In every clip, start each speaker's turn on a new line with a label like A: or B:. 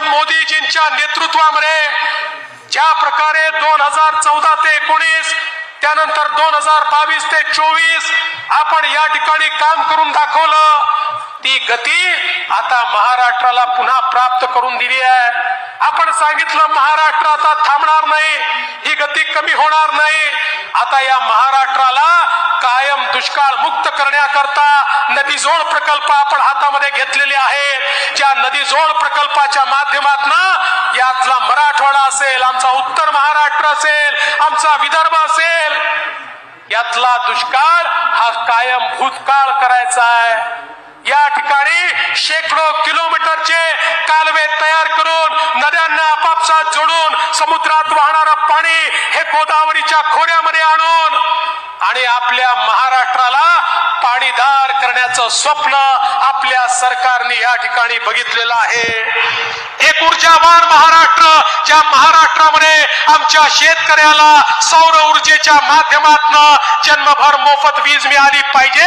A: मोदीजींच्या नेतृत्वामध्ये ज्या प्रकारे दोन हजार चौदा ते एकोणीस त्यानंतर दोन हजार बावीस ते चोवीस आपण या ठिकाणी काम करून दाखवलं ती गती आता महाराष्ट्राला पुन्हा प्राप्त करून दिली आहे. आपण सांगितलं महाराष्ट्र आता थांबणार नाही ही गती कमी होणार नाही. आता या महाराष्ट्राला कायम दुष्काळ मुक्त करण्याकरता नदीजोड प्रकल्प आपण हातामध्ये घेतलेले आहेत ज्या नदीजोड प्रकल्पाच्या माध्यमातून यातला मराठवाडा असेल आमचा उत्तर महाराष्ट्र असेल आमचा विदर्भ असेल यातला दुष्काळ हा कायम भूतकाळ करायचा आहे. या ठिकाणी शेकडो किलोमीटरचे कालवे तयार करून नद्यांना आपापसात जोडून समुद्रात वाहणारं पाणी हे गोदावरीच्या खोऱ्यामध्ये आणि आपल्या महाराष्ट्राला पाणीदार करण्याचं स्वप्न आपल्या सरकारने या ठिकाणी बघितलेलं आहे. एक ऊर्जावान महाराष्ट्र ज्या महाराष्ट्रामध्ये आमच्या शेतकऱ्याला सौर ऊर्जेच्या माध्यमातून जन्मभर मोफत वीज मिळाली पाहिजे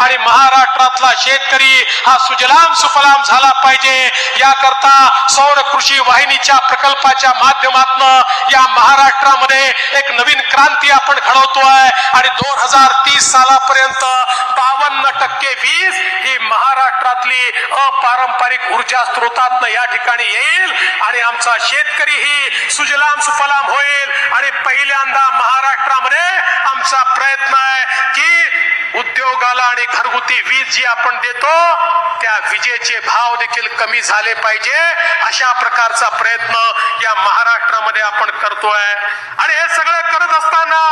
A: आणि महाराष्ट्रातला शेतकरी हा सुजलाम सुफलाम झाला पाहिजे. याकरता सौर कृषी वाहिनीच्या प्रकल्पाच्या माध्यमातून या महाराष्ट्रामध्ये एक नवीन क्रांती आपण घडवतोय आणि दोन हजार तीस सालापर्यंत बावन्न वीज ही महाराष्ट्रातली अपारंपरिक ऊर्जा स्रोतात या ठिकाणी येईल आणि आमचा शेतकरी ही सुजलाम सुफलाम होईल आणि पहिल्यांदा महाराष्ट्र उद्योगाला आणि घरगुती वीज जी आपण देतो त्या विजेचे भाव देखील कमी झाले पाहिजे. अशा प्रकारचा प्रयत्न या महाराष्ट्रामध्ये आपण करतोय. आणि हे सगळं करत असताना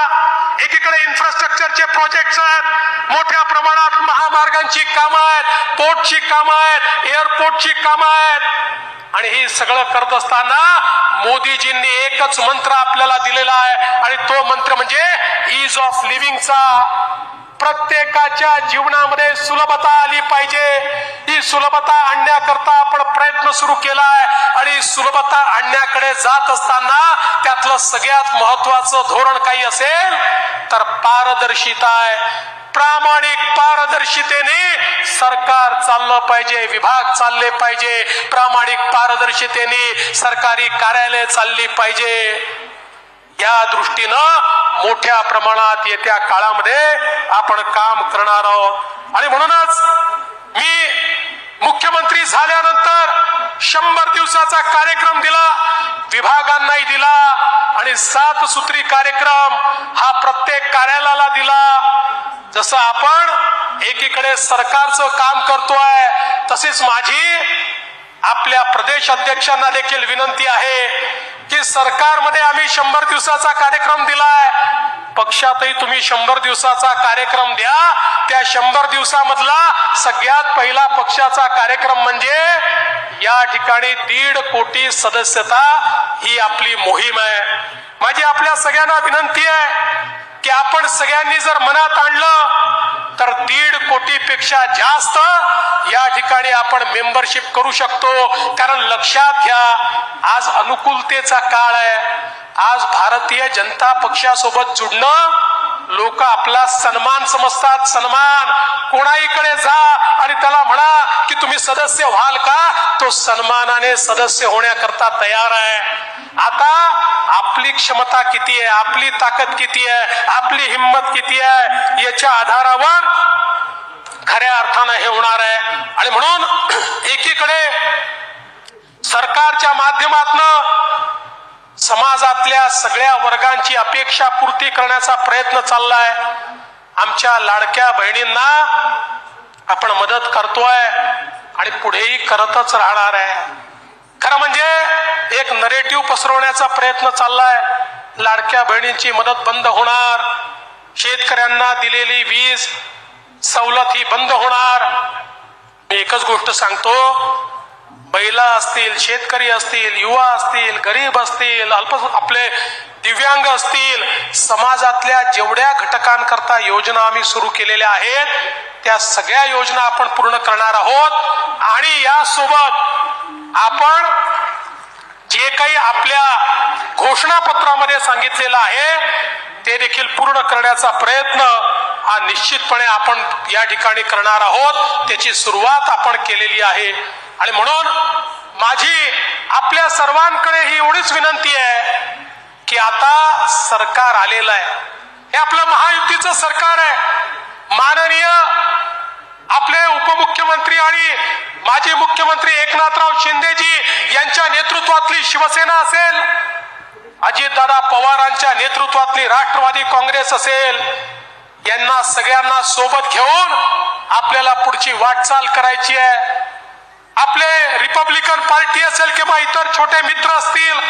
A: एकीकडे इन्फ्रास्ट्रक्चरचे प्रोजेक्ट आहेत. मोठ्या प्रमाणात महामार्गांची कामं आहेत पोर्टची कामं आहेत एअरपोर्टची कामं आहेत. आणि हे सगळं करत असताना मोदीजींनी एकच मंत्र आपल्याला दिलेला आहे. आणि तो मंत्र म्हणजे इज ऑफ लिव्हिंगचा प्रत्येकाच्या जीवनामध्ये सुलभता आली पाहिजे. ही सुलभता आणण्याकरता आपण प्रयत्न सुरू केलाय आणि सुलभता आणण्याकडे जात असताना त्यातलं सगळ्यात महत्वाचं धोरण काही असेल तर पारदर्शिता आहे. प्रामाणिक पारदर्शितेने सरकार चाललं पाहिजे विभाग चालले पाहिजे. प्रामाणिक पारदर्शितेने सरकारी कार्यालय चालली पाहिजे. या दृष्टीनं मोठ्या प्रमाणात येत्या काळामध्ये आपण काम करणार आहोत. आणि म्हणूनच मी मुख्यमंत्री झाल्यानंतर शंभर दिवसाचा कार्यक्रम दिला विभागांनाही दिला आणि सात सूत्री कार्यक्रम हा प्रत्येक कार्यालयाला दिला. जसं आपण एकीकडे सरकारचं काम करतोय तसेच माझी आपल्या प्रदेश अध्यक्षांना देखील विनंती आहे की सरकारमध्ये आम्ही शंभर दिवसाचा कार्यक्रम दिलाय. पक्षातही तुम्ही शंभर दिवसाचा कार्यक्रम द्या. त्या शंभर दिवसामधला सगळ्यात पहिला पक्षाचा कार्यक्रम म्हणजे या ठिकाणी दीड कोटी सदस्यता ही आपली मोहीम आहे. माझी आपल्या सगळ्यांना विनंती आहे की आपण सगळ्यांनी जर मनात आणलं तर दीड कोटीपेक्षा जास्त या ठिकाणी आपण मेंबरशिप करू शकतो. कारण लक्षात घ्या आज अनुकूलतेचा काळ आहे. आज भारतीय जनता पक्षासोबत जुडणं लोक आपला सन्मान समजतात. सन्मान कोणाहीकडे जा आणि त्याला म्हणा की तुम्ही सदस्य व्हाल का? तो सन्मानाने सदस्य होण्याकरता तयार आहे. आता आपली क्षमता किती आहे? आपली ताकद किती आहे? आपली हिंमत किती आहे? याच्या आधारावर खऱ्या अर्थानं हे होणार आहे. आणि म्हणून एकीकडे सरकारच्या माध्यमातन समाजातल्या सगळ्या वर्गांची अपेक्षा पूर्ती करण्याचा प्रयत्न चाललाय. आमच्या लाडक्या बहिणींना आपण मदत करतोय आणि पुढेही करतच राहणार आहे. खरं म्हणजे एक नरेटिव्ह पसरवण्याचा प्रयत्न चाललाय. लाडक्या बहिणींची मदत बंद होणार. शेतकऱ्यांना दिलेली वीज सवलत ही बंद होणार. एकच गोष्ट सांगतो. बैला असतील शेतकरी असतील युवा असतील गरीब असतील अल्प आपले दिव्यांग असतील समाजातल्या जेवढ्या घटकांकरता योजना आम्ही सुरू केलेल्या आहेत त्या सगळ्या योजना आपण पूर्ण करणार आहोत. आणि यासोबत आपण जे काही आपल्या घोषणापत्रामध्ये सांगितलेलं आहे ते देखील पूर्ण करण्याचा प्रयत्न हा निश्चितपणे आपण या ठिकाणी करणार आहोत. त्याची सुरुवात आपण केलेली आहे. आणि म्हणून माझी आपल्या सर्वांकडे ही एवढीच विनंती आहे की आता सरकार आलेलं आहे. हे आपलं महायुतीचं सरकार आहे. माननीय आपले उपमुख्यमंत्री आणि माजी मुख्यमंत्री एकनाथराव शिंदेजी यांच्या नेतृत्वातली शिवसेना असेल अजितदादा पवारांच्या नेतृत्वातली राष्ट्रवादी काँग्रेस असेल यांना सगळ्यांना सोबत घेऊन आपल्याला पुढची वाटचाल करायची आहे. आपले रिपब्लिकन पार्टी असेल किंवा इतर छोटे मित्र असतील